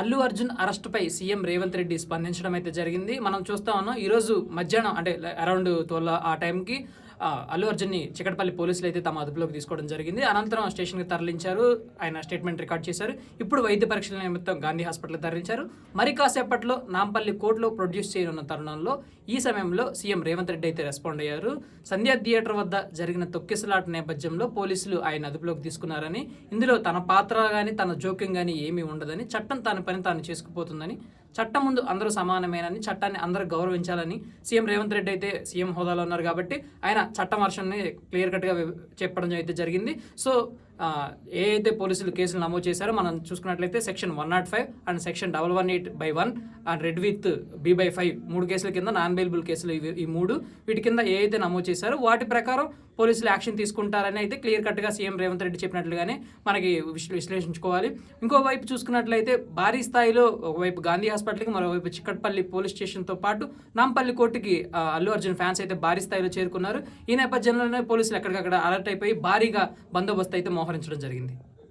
అల్లు అర్జున్ అరెస్ట్పై సీఎం రేవంత్ రెడ్డి స్పందించడం అయితే జరిగింది. మనం చూస్తా ఉన్నాం ఈరోజు మధ్యాహ్నం అంటే అరౌండ్ ట్వెల్వ్ ఆ టైంకి అల్లు అర్జున్ని చికటపల్లి పోలీసులు అయితే తమ అదుపులోకి తీసుకోవడం జరిగింది. అనంతరం స్టేషన్కి తరలించారు. ఆయన స్టేట్మెంట్ రికార్డ్ చేశారు. ఇప్పుడు వైద్య పరీక్షల నిమిత్తం గాంధీ హాస్పిటల్ తరలించారు. మరి కాసేపట్లో నాంపల్లి కోర్టులో ప్రొడ్యూస్ చేయనున్న తరుణంలో ఈ సమయంలో సీఎం రేవంత్ రెడ్డి అయితే రెస్పాండ్ అయ్యారు. సంధ్యా థియేటర్ వద్ద జరిగిన తొక్కిసలాట నేపథ్యంలో పోలీసులు ఆయన అదుపులోకి తీసుకున్నారని ఇందులో తన పాత్ర కానీ తన జోక్యం కానీ ఏమీ ఉండదని చట్టం తన పని తాను చేసుకుపోతుందని చట్టం ముందు అందరూ సమానమేనని చట్టాన్ని అందరూ గౌరవించాలని సీఎం రేవంత్ రెడ్డి అయితే సీఎం హోదాలో ఉన్నారు కాబట్టి ఆయన చట్టం వర్షన్ని క్లియర్ కట్గా చెప్పడం అయితే జరిగింది. సో ఏ అయితే పోలీసులు కేసులు నమోదు చేశారో మనం చూసుకున్నట్లయితే section one nought five and section double one eight by one and read with B by five మూడు కేసుల కింద నాన్ బెయిలబుల్ కేసులు ఇవి ఈ మూడు. వీటి కింద ఏ అయితే నమోదు చేశారో వాటి ప్రకారం పోలీసులు యాక్షన్ తీసుకుంటారని అయితే క్లియర్ కట్గా సీఎం రేవంత్ రెడ్డి చెప్పినట్లుగానే మనకి విశ్ల- విశ్లేషించుకోవాలి. ఇంకోవైపు చూసుకున్నట్లయితే భారీ స్థాయిలో ఒకవైపు గాంధీ హాస్పిటల్కి మరోవైపు చిక్కట్పల్లి పోలీస్ స్టేషన్తో పాటు నాంపల్లి కోర్టుకి అల్లు అర్జున్ ఫ్యాన్స్ అయితే భారీ స్థాయిలో చేరుకున్నారు. ఈ నేపథ్యంలోనే పోలీసులు ఎక్కడికక్కడ అలర్ట్ అయిపోయి భారీగా బందోబస్తు అయితే మోహరించడం జరిగింది.